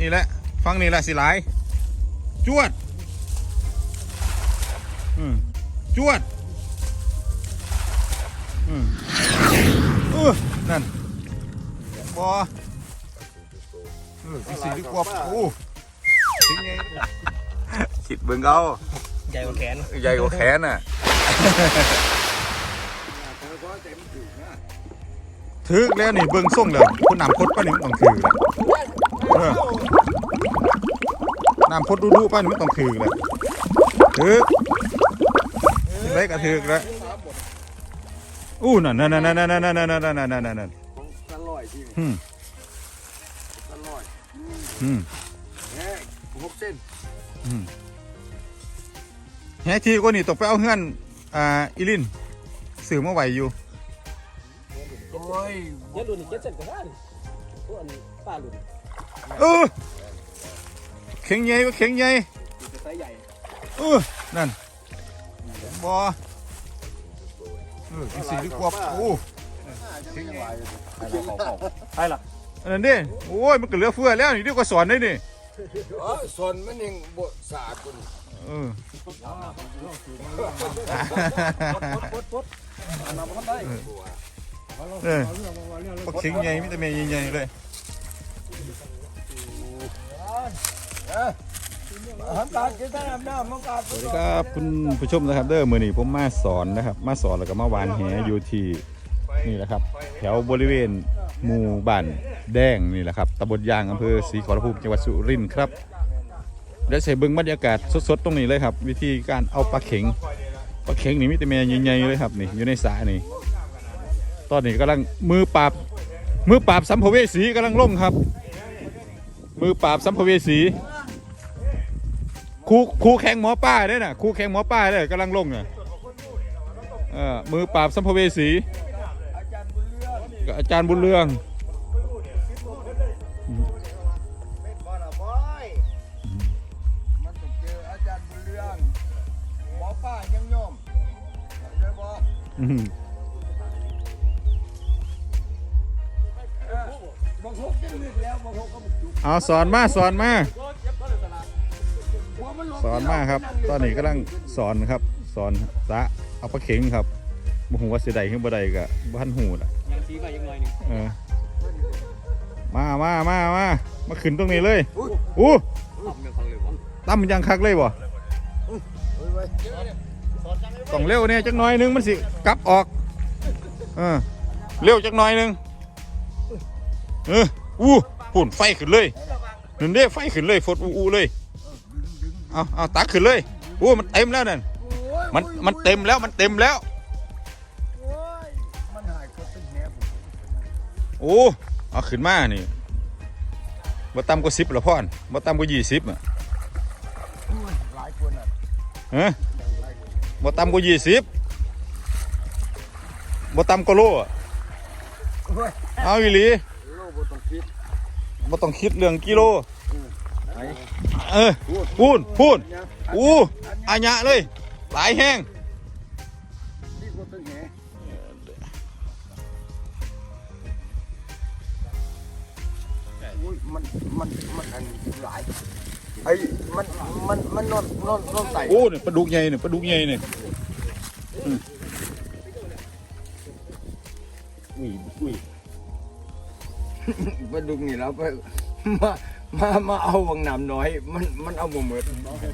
นี่แหละ ฟังนี่แหละสิหลาย จวด อืมจวด อืมเออนั่นบอเออพี่สีดีกว่าโอ้ถึงไงคิดเบิ่งเอาใหญ่กว่าแขน ใหญ่กว่าแขนอะถึกแล้วนี่เบิ่งส่งแล้วคนน้ำพดป้านี่มันต้องถือแล้วเออ น้ำพดดูๆป้านี่มันต้องถือแล้วถึกได้ก็ถึกแล้วอู้นั่นนั่นนั่นนั่นนั่นนั่นนั่นนั่นนั่นนั่นนั่นตลอยที่อืมตลอยอืมแค่หกเส้นอืมแฮทีก็นี่ตกไปเอาเฮือนอ่าอีลินสื่อมาไหวอยู่โอ้ยเจ็ดรุ่นเจ็ดเส้นก็ได้พวกอันป้ารุ่น เออเข่งใหญ่ก็เข่งใหญ่จะไซส์ใหญ่เออนั่นบอเออพี่สีดีกว่าโอ้ทิ้งไว้ใช่ล่ะอันนั้นดิโอ้ยมันก็เหลือเฟือแล้วนี่เดียวก็สอนได้นี่เออส่วนมันยังบสาคุณเออปดปดอันนั้นมันได้เออปักเข่งใหญ่มิแต่เมย์ใหญ่ๆเลย สวัสดีครับคุณผู้ชมนะครับ เด้อมือนี้ผมมาสอนนะครับ มาสอนแล้วก็มาวานแหอยู่ที่นี่แหละครับ แถวบริเวณหมู่บ้านแดงนี่แหละครับตำบลยางอำเภอศรีขอรภูมิจังหวัดสุรินทร์ครับเดี๋ยวใส่เบิ้งบรรยากาศสดๆตรงนี้เลยครับ วิธีการเอาปลาเข็งปลาเข็งนี่มิตรเมียใหญ่ๆเลยครับนี่อยู่ในสระนี่ตอนนี้กำลังมือปราบมือปราบสัมภเวสีกำลังลงครับ มือปราบสัมภเวสีครูครูแข่งหมอป้าด้วยน่ะครูแข่งหมอป้าด้วยกำลังลงน่ะเออมือปราบสัมภเวสีกับอาจารย์บุญเรืองบังคับหกยังนึกแล้วบอกหกก็ เอาสอนมาสอนมาหัวมันลงสอนมาครับ ตอนนี้กำลังสอนครับ สอนสะเอาปลาเข็งครับบ่ฮู้ว่าสิได้ขึ้นบ่ได้ก็บ่ทันฮู้ล่ะยังชี้ไปยังไงนึงเออมามามามามาขึ้นตรงนี้เลยอู้ทำเรื่องของเหลือตั้มยังคักเลยบ่เฮ้ยไว้ต้องเร็วเนี่ยจักหน่อยหนึงมันสิกลับออกเออเร็วจักหน่อยหนึงเอออู้ ปุ่นไฟขึ้นเลยนั่นเด้ไฟขึ้นเลยฟดอู้อู้เลยเอาเอาตักขึ้นเลยอู้มันเต็มแล้วนั่นโอ้ยมันมันเต็มแล้วมันเต็มแล้วโอ้ยมันหายก็เป็นแหบโอ้เอาขึ้นมานี่บ่ต่ำกว่าสิบละพ่อนบ่ต่ำกว่ายี่สิบอะโอ้ยหลายคนอะฮะบ่ต่ำกว่ายี่สิบบ่ต่ำกว่าโลอะโอ้ยเอาอีหลีโลบ่ต้องคิด บ่ต้องคิดเรื่องกิโลไปเออพูนพูนเนี่ยอู้อาญะเลย หลายแห้งที่บ่ต้องแหโอ้ยมันมันมันอันหลายไอ้มันมันมันนอนนอนนอนใส่โอ้นี่ปลาดุกใหญ่นี่ปลาดุกใหญ่นี่อืมอุ้ยอุ้ย มาดุกนี่แล้วไปมามามาเอาวังน้ำน้อย มันมันเอาบ่หมดน้ำแถ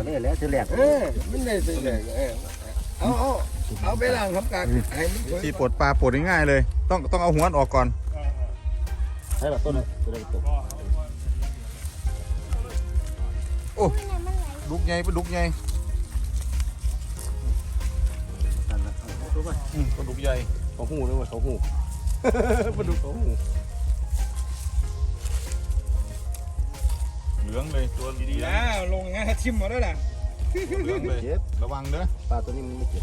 วนี้แหละเออมันได้สิเลยเออเอาเอาเอาไปล้างครับการให้มันสวยที่ปลดปลาปลดง่ายๆเลย ต้องต้องเอาหัวมันออกก่อนใช่แบบต้นเลยต้นเลยต้นดุกใหญ่ปลาดุกใหญ่อืมปลาดุกใหญ่เขาหูด้วยเขาหูมาดูเขาหู เหลืองเลยตัวดีๆนะลงงั้นทิมมาด้วยนะเหลืองเลยระวังเด้อปลาตัวนี้มันไม่เจ็บ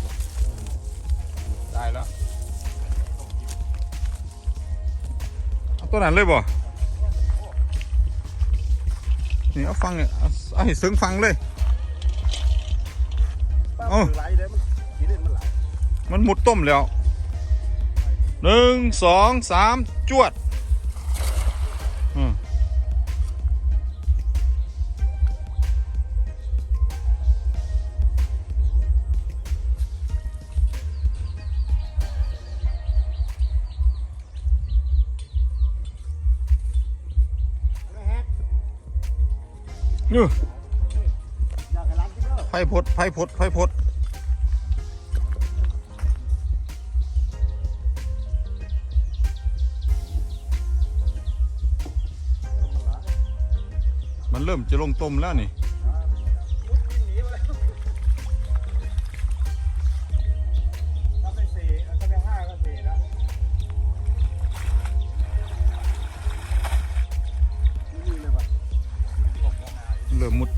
ได้แล้วเอาตัวนั้นเลยบ่นี่เอาฟังเนี่ยเอาเอาให้ซึ้งฟังเลยเอ้าไหลเลยมันกินเล่นมันไหลมันหมุดต้มแล้วหนึ่งสองสามจวด อยากให้ร้านกินเด้อไผ่พดไผ่พดไผ่พดมันเริ่มจะลงต้มแล้วนี่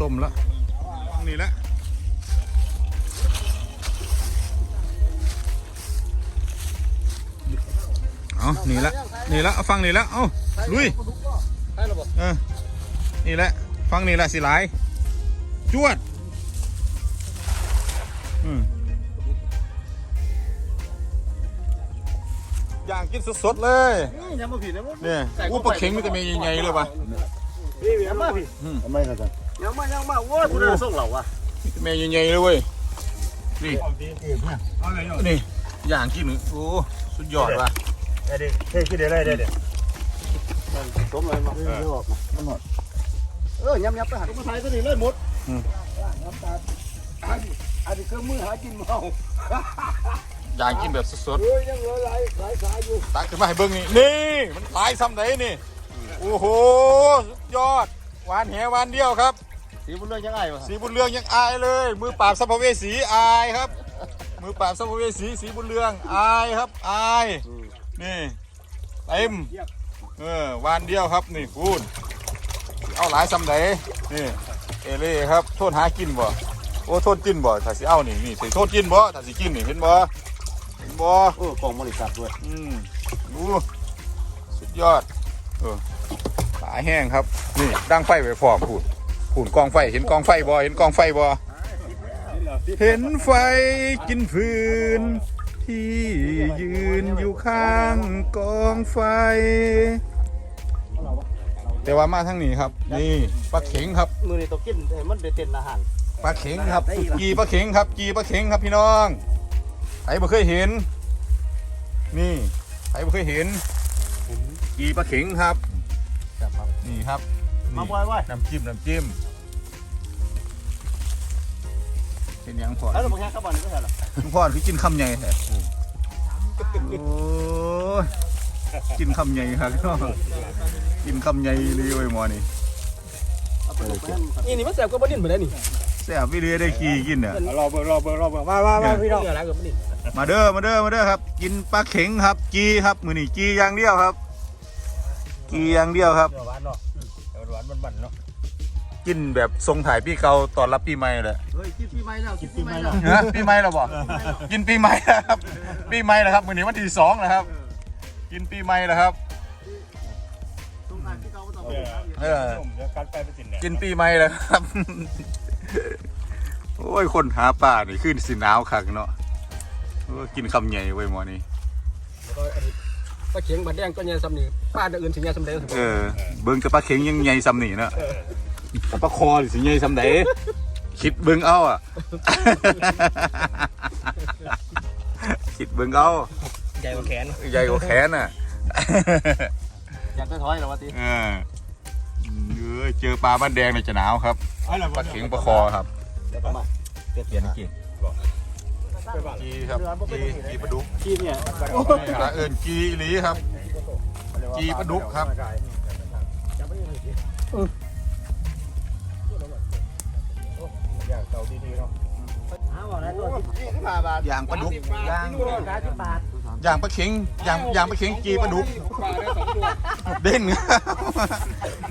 ต้มแล้วนี่แหละเอานี่ละนี่ละเอาฟังนี่ละเอาลุยใช่หรอบอกเออนี่แหละฟังนี่แหละสิหลายจวดอืมย่างกินสดๆเลยยังมาผิดนะมั้งเนี่ยอู้ปลาเข็งมันจะมีใหญ่ๆเลยปะพี่ยังมาผิดทำไมล่ะ จ๊ะยังมายังมาโว้ยคุณน่าส่งเราอะแม่ใหญ่ๆเลยเว้ยนี่เอาดีเออเนี่ยเอาเลยเอานี่ย่างกินโอ้สุดยอดว่ะได้ดิเฮ้ยคิดได้ได้ได้ต้มเลยมาเออออกมามันหมดเออยับยับไปหาตัวไทยตัวนี้เลยหมดน้ำตาอันอันนี้เครื่องมือหากินเมาย่างกินแบบสดเฮ้ยยังเหลือหลายหลายสายอยู่ๆตักขึ้นมาให้เบิ่งนี่นี่มันหลายซ้ำไหนนี่โอ้โหสุดยอดหวานแหหวานเดียวครับ สีบุญเรื่องยังไงวะสีบุญเรืองยังอายเลย มือปราบสัมภเวสีอายครับ มือปราบสัมภเวสีสีบุญเรืองอายครับอายนี่เต็มเออวานเดียวครับนี่พูนเอาหลายสำไหนนี่เอเล่ครับโทษหากินบ่โอ้โทษกินบ่ถ้าสิเอานี่นี่สิโทษกินบ่ถ้าสิกินนี่เห็นบ่เห็นบ่เออกล่องบริษัทด้วยอืมดูสุดยอดเออปลาแห้งครับ นี่ดังไฟไว้พร้อมพูน พูนกองไฟ เห็นกองไฟบ่เห็นกองไฟบ่เห็นไฟกินฟืน ที่ยืนอยู่ข้างกองไฟ แต่ว่ามาทางนี้ครับ นี่ปลาเข็งครับมือนี่ตัวกินเห็นมันได้เต้นอาหารปลาเข็งครับกีปลาเข็งครับกีปลาเข็งครับพี่น้องใครบ่เคยเห็น นี่ใครบ่เคยเห็นกีปลาเข็งครับนี่ครับมานี่บ่อยบ่อยน้ำจิ้มน้ำจิ้ม เป็นหยังพอแล้วเราบอกแค่ข้าวบอลนี่ก็ใช่หรอลุงพ่อคือกินคำใหญ่แท้โอ้ยกินคำใหญ่ครับกินคำใหญ่เลยเว้ยหมอนี่เอาไปลงไปให้มันนี่นี่มันแสบก็บ่ดิ้นเหมือนนี่แซ่บวิเลียได้ขี่กินเนี่ยรอเบอร์รอเบอร์รอเบอร์มามามาพี่น้องอะไรกับนี่มาเด้อมาเด้อมาเด้อครับ กินปลาเข็งครับ กีครับมือนี่กีอย่างเดียวครับ กีอย่างเดียวครับเดี๋ยวหวานเนาะเดี๋ยวหวานมันๆเนาะ กินแบบทรงถ่ายปีเก่าตอนรับปีใหม่เลยเฮ้ยกินปีใหม่แล้วกินปีใหม่แล้วฮะปีใหม่แล้วบ่กินปีใหม่แล้วครับ ปีใหม่แล้วครับมือนี้วันที่สองนะครับ กินปีใหม่แล้วครับตรงกลางที่เขาต้องเออเดี๋ยวการไปไปสินเนี่ยกินปีใหม่แล้วครับ โอ้ยคนหาป่านี่ขึ้นสิหนาวคักเนาะโอ้ยกินคำใหญ่ไว้ยหมอนี่ปลาเข็งบัดแดงก็ยังซ้ำนี่ป้าอื่นถึงยังซ้ำเดิมเออเบิ่งกับปลาเข็งยังใหญ่ซ้ำนี่เนาะ แต่ปลาคอนี่สิใหญ่ซ้ำไหนคิดเบิ่งเอาอะ คิดเบิ่งเอาใหญ่กว่าแขนใหญ่กว่าแขนอะอยากได้ถอยเหรอวะทีเออเออเจอปลาบ้านแดงเนี่ยจะหนาวครับปลาเข็งปลาคอครับเดี๋ยวมาเปลี่ยนเปลี่ยนกี่กีครับกีกีปลาดุกกีเนี่ยปลาเอิญกีอีหลีครับจีปลาดุกครับ อย่างเก่าดีๆเนาะเอาวอะไรตัวยี่สิบห้าบาทย่างปลาดุกอย่างขายสิบบาทย่างปลาเข็งอย่างอย่างปลาเข็งกีปลาดุกปลาได้สองตัวดิ้น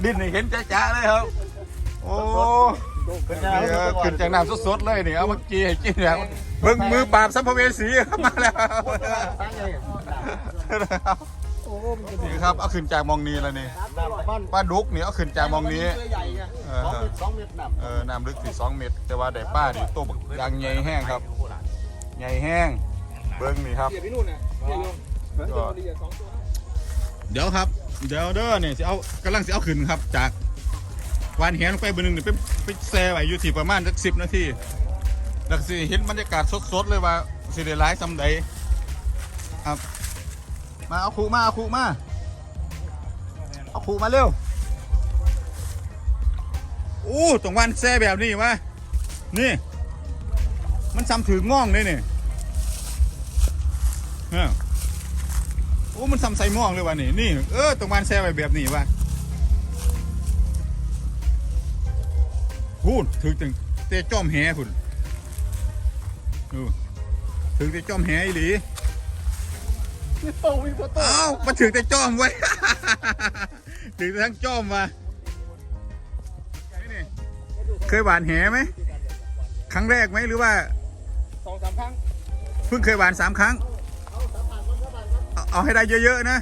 ดิ้นเห็นจ้าๆเลยครับ โอ้ขึ้นจากน้ำสดๆเลยนี่เอามากีให้กินเนี่ยเบิ่งมือปราบสัมภเวสีมาแล้ว นี่ครับเอาขึ้นจากมองนี้แล้วนี่ปลาดุกนี่เอาขึ้นจากมองนี้ใหญ่ไงเอสองอเม็ดสองเม็ดหนักเออน้ำลึกถึงสองเมตร แต่ว่าได้ป้านี่ตัวบักยางใหญ่แห้งครับใหญ่แห้ง เบิ้งนี่ครับเดี๋ยวพี่นุ่นน่ะเดี๋ยวลงเดี๋ยวสองตัวเดี๋ยวครับ เดี๋ยวเด้อเนี่ยสิเอากำลังสิเอาขึ้นครับ จากวานแหลงไปเบอร์หนึ่งเนี่ยไปไปแซ่ไว้อยู่ที่ประมาณสักสิบนาทีแล้วสิเห็นบรรยากาศสดๆเลยว่าสิได้ร้ายซำใดครับ มาเอาคูมาเอาคูมา เอาคูมาเร็ว โอ้ตรงวันแซ่แบบนี้วะนี่ มันซ้ำถือง่องเลยนี่เออโอ้มันซ้ำใส่ม่องเลยวะนี่นี่เออตรงวันแซ่แบบแบบนี้วะพูดถือถึงเตะจอมแห่พุ่นดูถือเตะจอมแหอีหลี พี่โตพี่โตอ้าวมาถึงแต่จ้อมไว้ถึงแต่ทั้งจ้อมมานี่เคยหวานแหไหม ครั้งแรกไหมหรือว่า สองสามครั้งเพิ่งเคยหวานสามครั้ง เอาเอาให้ได้เยอะๆนะ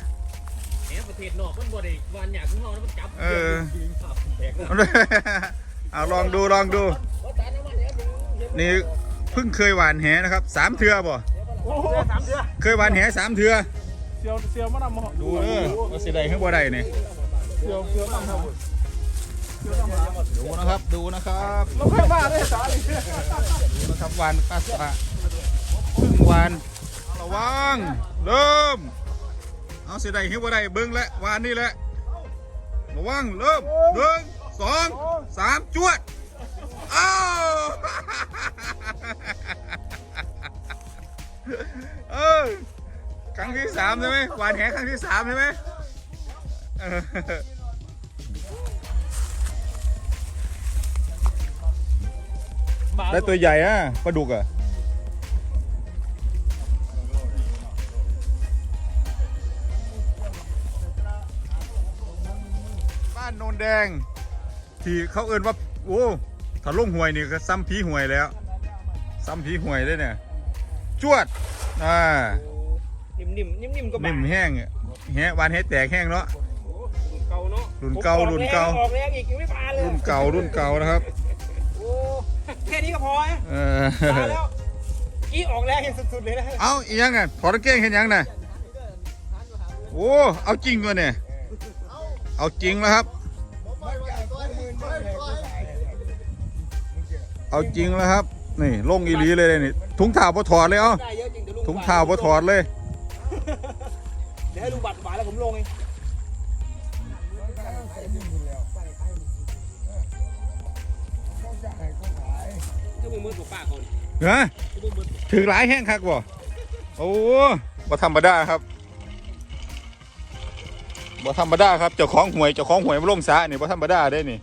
แหมประเทศนอกมันบ่ได้วานอยากขึ้นห้องแล้วมันจับเออยิงขับแบกเอาลองดูลองดู นี่เพิ่งเคยหวานแหนะครับสามเทือบ่โอ้โหสามเดือน เคยหวานแหสามเทือเซียวเซียวมานำมาดูเออว่าสิได้ขึ้นบ่ได้นี่เซียวเซียวมานำมาดูนะครับดูนะครับเราค่อยว่าได้สาเลยดูนะครับวานปลาสะครึ่งวานระวังเริ่มเอาสิได้หิ้วบ่ได้เบิ้งและวานนี่แหละระวังเริ่มหนึ่งสองสามจวดอ้าว เออครั้งที่สามใช่ไหมวานแหครั้งที่สามใช่ไหมเออได้ตัวใหญ่อะปลาดุกอะบ้านโนนแดง ที่เขาเอิ้นว่า โอ้ถ้าลงหวยนี่ก็ซ้ำผีหวยแล้ว ซ้ำผีหวยเลยเนี่ย จวดอ่านิ่มนิ่มนิ่มนิ่มๆก็นิ่มแห้งอะแฮะวานแฮแตกแห้งเนาะเก่าเนาะรุ่นเก่าผมออรุ่นเก่าแออกแรงอีกยังไม่ผ่านเลยรุ่นเก่ารุ่นเก่านะครับโอ้แค่นี้ก็พอฮะเออตายแล้วอีออกแรงอย่างสุดๆเลยนะเอาอีหยังอะถอดกางเกงเห็นยังน่ะโอ้เอาจริงวะเนี่ยเอาจริงแล้วครับ เอาจริงแล้วครับ นี่ลงอีหลีเลยนี่ถุงเท้าพอถอดเลยเอ้าได้เยอะจริงเดี๋ยวลุงถุงเท้าพอถอดเลย เดี๋ยวให้ลุงบัตรหวานแล้วผมลงเองถ้ามึงมืดกว่าป้าเขาดิฮะถ้ามึงมืดถือหลายแห้งคักบ่โอ้บ่ธรรมดาครับบ่ธรรมดาครับเจ้าของหวยเจ้าของหวยมาลงสระนี่บ่ธรรมดาได้นี่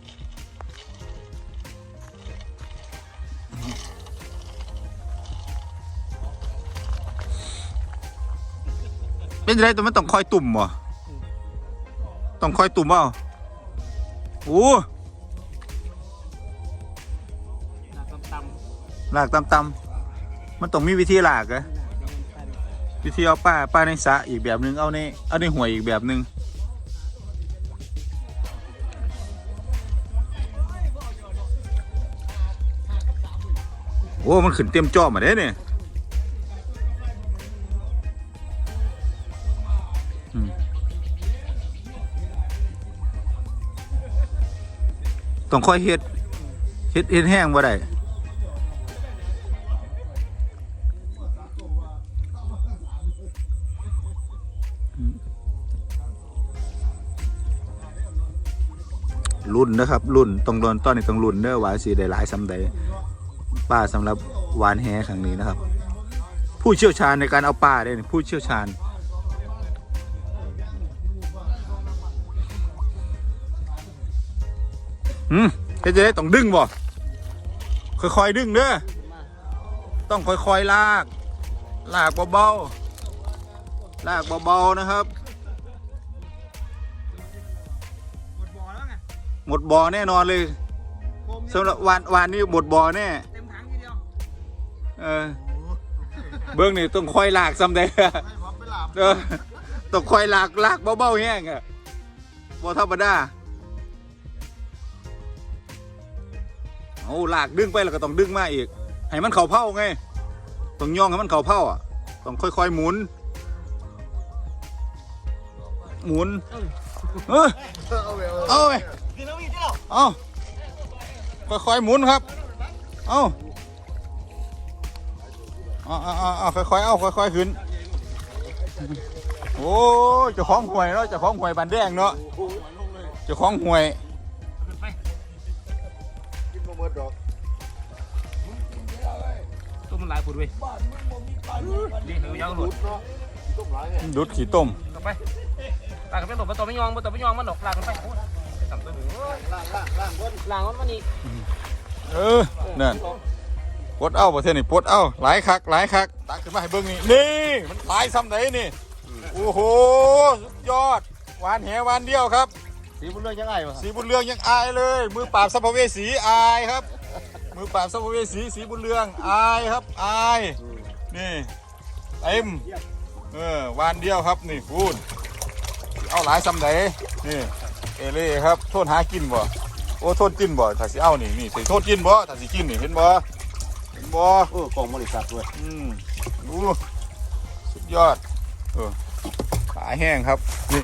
เป็นไรตัวมันต้องคอยตุ่มวะต้องคอยตุ่มเอาโอ้หนักตำตำมันต้องมีวิธีหลากเหรอวิธีเอาป้าป้าในสะอีกแบบนึงเอาในเอาในห่วยอีกแบบนึงโอ้ มันขึ้นเต็มจอมาได้เนี่ย ต้องค่อยเฮ็ดเฮ็ดเฮ็ดแห้งบ่ได้รุ่นนะครับ รุ่นต้องโดนต้อนนี้ต้องรุ่นเด้อหวานสีได้หลายสำใดป้าสำหรับหวานแฮครั้งนี้นะครับ ผู้เชี่ยวชาญในการเอาปลาเนี่ยผู้เชี่ยวชาญ อืมเฮ็ดจะได้ต้องดึงบ่ค่อยๆดึงเด้อต้องค่อยๆลาก ลากเบาๆลากเบาๆนะครับ หมดบ่อแล้วไงหมดบ่อแน่นอนเลยโคมสำหรับวานวานนี้หมดบ่อแน่เต็มถังทีเดียวเออเบื้องนี่ต้องคอยลากซ้ำได้เออต้องคอยลากลากเบาๆแห้งอะบ่ธรรมดา เอาลากดึงไปแล้วก็ต้องดึงมาอีก ให้มันเข่าเผาไงต้องย่องให้มันเข่าเผาอะต้องค่อยๆหมุน หมุนเออเอาไปคือน้องมีเอาค่อยๆหมุนครับเอาเอาเอาเอาเอาค่อยๆเอาค่อยๆขึ้นโอ้ยเจ้องหวยเนาะเจ้าของหวยบันแดงเนาะเจ้าของหวย ดอกตัวมันหลายปุ่นเว้ยบ้านมึงบ่มีปลาเยอะกันดีเดี๋ยวยาวหลุดเนาะต้มหลายเนี่ยดุดขี้ต้มต่อไปลากกันไปหลบมาตัวไม่ยองมาตัวไม่ยองมันหลอกลากกันไปโอ้ยไปสั่งตัวหนึ่งล่างล่างล่างบนลางมันมันนี่เออนั่นปลดเอาประเทศนี่ปลดเอาหลายคักหลายคักตักขึ้นมาให้เบิ่งนี่นี่มันหลายซ้ำไหนนี่โอ้โหสุดยอดหวานแหหวานเดียวครับ สีบุญเรื่องยังไงวะสีบุญเรืองยังอายเลย มือปราบสัมภเวสีอายครับ มือปราบสัมภเวสีสีบุญเรืองอายครับอายนี่เต็มเออวานเดียวครับนี่พูนเอาหลายซ้ำไหนนี่เอเล่ครับโทษหากินบ่โอ้โทษกินบ่ถ้าสิเอานี่นี่สิโทษกินบ่ถ้าสิกินนี่เห็นบ่เห็นบ่เออกล่องบริษัทด้วยอืมดูสุดยอดเออขาแห้งครับนี่